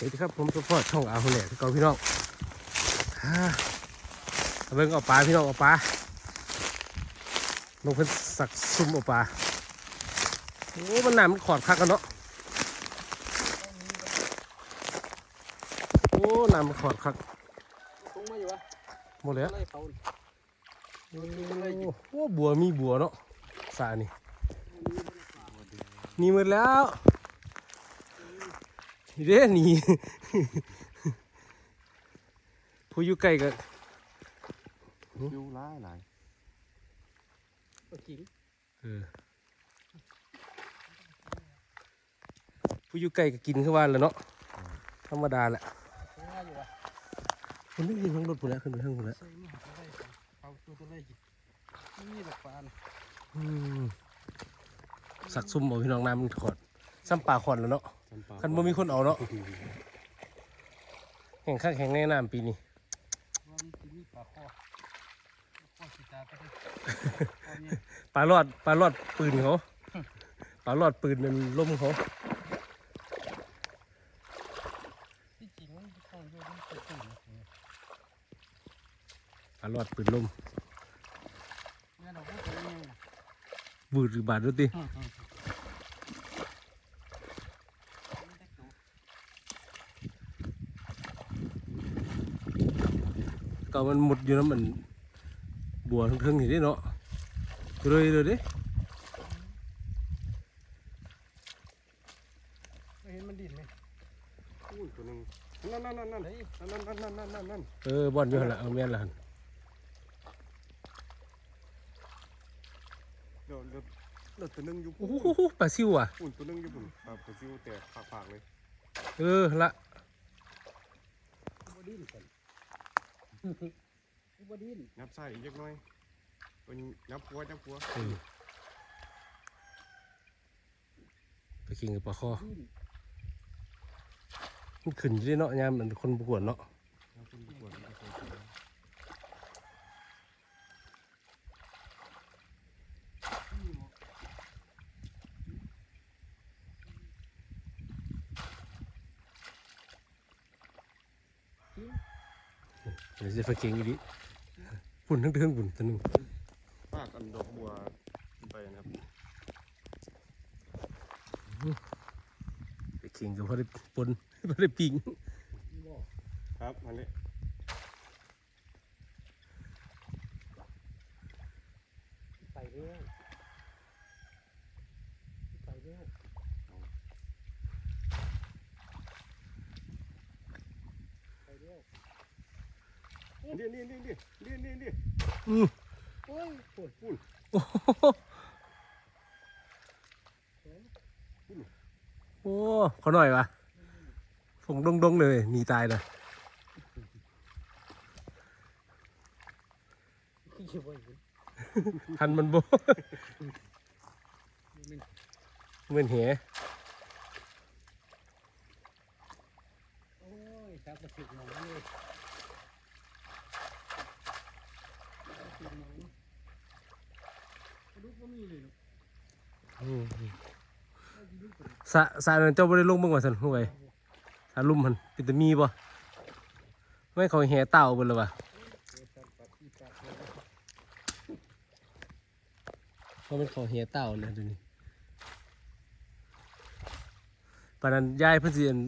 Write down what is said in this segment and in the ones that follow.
สวัสดีครับผมสปอร์ตช่องอาหุ่นแหล่พี่กองพี่น้องฮ่าเอาเบิ่งเอาปลาพี่น้องเอาปลาลงเพิ่นสักซุ่มเอาปลาโอ้มันน้ำมันขอดคักกันเนาะโอ้น้ำมันขอดคักคงมาอยู่วะหมดแล้วไล่เขาโอ้โอ้บัวมีบัวเนาะสานี่หนี่หมดแล้ว นี่เด้หนี่ผู้อยู่ใกล้กันยูร้ายหลายปกิงเออผู้อยู่ใกล้ก็กินขึ้นบ้านแล้วเนาะธรรมดาแหละคงมาอยู่วะคนนี้ยิงทั้งรถปุ่นแล้วขึ้นไปทั้งหมดแล้วใส่มาหาตัวไล่เอาตัวตัวไล่กินนี่ดอกปานอืมสักซุ่มเอาพี่น้องน้ำมันขอดซ้ำปลาขอดแล้วเนาะจำปา คันบ่มีคนเอาเนาะแข่งข้างแข่งแน่น้ำปีนี้ว่ามันจะมีปลาคอข้อสีตาไปเลยข้อนี้ปลารอดปลารอดปืนเขาปลารอดปืนมันล่มเขาที่จริงมันเข้าอยู่มันเกิดขึ้นปลารอดปืนล่มแม่เราพูดกันยังบูดหรือบาดด้วยติ ก็มันหมดอยู่น้ำมันบัวทั้งๆอย่างนี้เนาะเลยเลยเดิไม่เห็นมันดิ้นไหมอุ้ยตัวหนึงนั่นนั่นนั่นนั่นเฮ้ยนั่นนั่นนั่นนั่นนั่นนั่นเออบอลอยู่หั่นละเอาแม่นละหั่นเดี๋ยวเดี๋ยวเดี๋ยวตัวหนึงอยู่โอ้โหปลาซิวอะอุ่นตัวหนึงอยู่ปุ่นปลาปลาซิวแต่ปากๆเลย เออละบ่ดิ้นกัน บ่ดิ้นนับใส่อีกเล็กน้อยเป็นนับพัวนับพัวเออไปกินกับปลาคอดิ้นมันขึ้นอยู่เด้เนาะยามมันคนประกวดเนาะนับเป็นขวดนับเป็นขวด เดี๋ยวจะไปเก่งอีดิปุ่นทั้งเทิงปุ่นตัวหนึงปากอันดอกบัวไปนะครับไปเก่งกับพอได้ปนพอได้ปิงบ่ครับอันนี้ไปเร็วไปเร็วไปเร็ว เดี๋ยวเดี๋ยวเดี๋ยวเดี๋ยวเดี๋ยวเดี๋ยวเดี๋ยวอือโอ้ยปวดปุ่นโอ้โหโอ้เขาหน่อยวะฝงดงดงๆเลยหนีตายนะขี้บ่อยอยู่ทันมันโบมันเหมือนเหโอ้ยครับมาถึงหมองเลย ถึงหมองลูกก็มีเลยลูกอืมสะสะนั้นเจ้าบ่ได้ลงเบิ่งว่าซั่นฮู้ไว้สะลุ่มมันเป็นตามีบ่ไม่เขาแห่เต่าเบิ่นล้ววะเดี๋ยวสัตว์ปัดที่ปัดเพราะมันเขาแห่เต่าแล้วเดี๋ยวนี้ปานนั้นยายเพิ่นสิอัน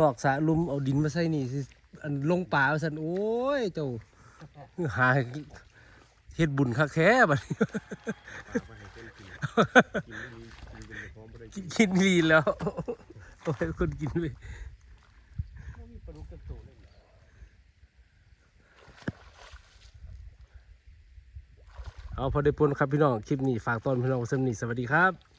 ลอกสะลุ่มเอาดินมาใส่นี่สิอันลงป่าว่าซั่นโอ้ยเจ้าหา เฮ็ดบุญคักแท้บัดนี้ากไปให้เต้นกินกินไม่มีกินเป็นพร้อมไม่ได้กิกินนกินดีแล้วโอ้ยคนกินไปเอาพอได้ปนครับพี่น้อง คลิปนี้ฝากตอนพี่น้องสมนีสวัสดีครับ